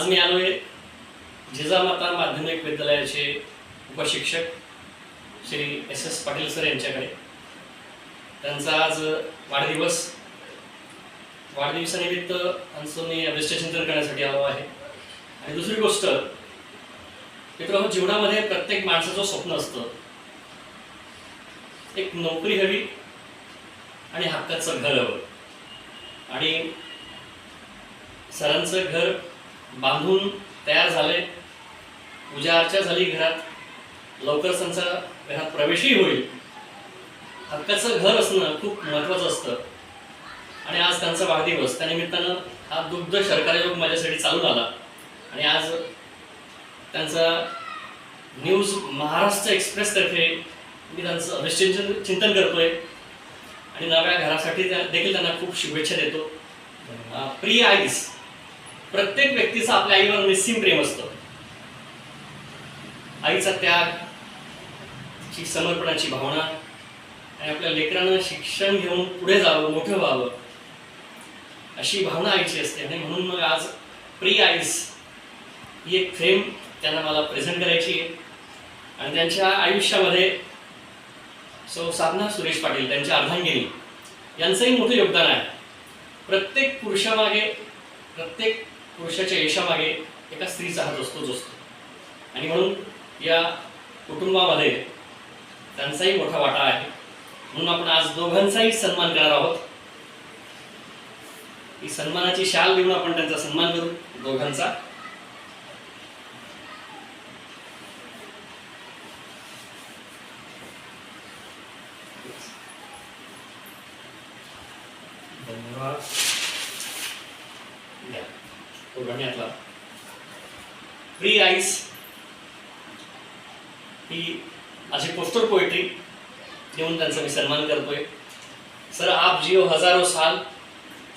आज मी आलोय जिजामाता माध्यमिक विद्यालयाचे उपशिक्षक Shri S S Patil sir यांच्याकडे. त्यांचा आज वाढदिवस. वाढदिवसानिमित्त त्यांचं मी अभिष्टचिंतन करण्यासाठी आलो आहे. आणि दुसरी गोष्ट मित्रांनो जीवनामध्ये प्रत्येक माणसाचं स्वप्न असतं. एक नोकरी हवी आणि हक्काचं घर हवं. आणि सरांचं घर बांधून तयार झाले. पूजा अर्चा झाली घरात. लवकर त्यांचा घरात प्रवेशही होईल. हक्काचं घर असणं खूप महत्त्वाचं असतं. आणि आज त्यांचा वाढदिवस. त्यानिमित्तानं हा दुग्ध शर्करा योग माझ्यासाठी चालू आला आणि आज त्यांचा न्यूज महाराष्ट्र एक्सप्रेसतर्फे मी त्यांचं अभिष्चिंतन चिंतन करतोय. आणि नव्या घरासाठी त्या- देखील त्यांना खूप शुभेच्छा देतो. प्रिय आईस प्रत्येक व्यक्तीचं आपल्या आईवर निस्सीम प्रेम असतं. आईचा त्याग तिची समर्पणाची भावना आणि आपल्या लेकरांना शिक्षण घेऊन पुढे जावं मोठं व्हावं अशी भावना आईची असते. आणि म्हणून मग आज प्री आईस ही एक फ्रेम त्यांना मला प्रेझेंट करायची आहे. आणि त्यांच्या आयुष्यामध्ये सो साधना सुरेश पाटील त्यांच्या अर्धांगिनी यांचंही मोठं योगदान आहे. प्रत्येक पुरुषामागे प्रत्येक पुरुषाच्या यशामागे एका स्त्रीचा हात असतोच असतो. आणि म्हणून या कुटुंबामध्ये त्यांचाही मोठा वाटा आहे. म्हणून आपण आज दोघांचाही सन्मान करणार आहोत. ही सन्मानाची शाल देऊन आपण त्यांचा सन्मान करू दोघांचा. धन्यवाद. या फ्री आईस ही अशी पोस्टर पोएट्री देऊन त्यांचा मी सन्मान करतोय सर आप जिओ हजारो साल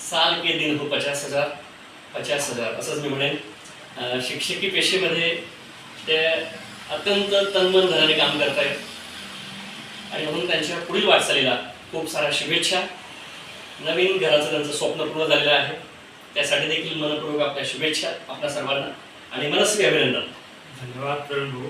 साल के दिन हो पचास हजार पचास हजार असंच मी म्हणेन शिक्षकी पेशेमध्ये ते अत्यंत तन्मन धनाने काम करतायत आणि म्हणून त्यांच्या पुढील वाटचालीला खूप साऱ्या शुभेच्छा नवीन घराचं त्यांचं स्वप्न पूर्ण झालेलं आहे त्यासाठी देखील मनपूर्वक आपल्या शुभेच्छा आपल्या सर्वांना आणि मनस्वी अभिनंदन. धन्यवाद प्रवीण भाऊ.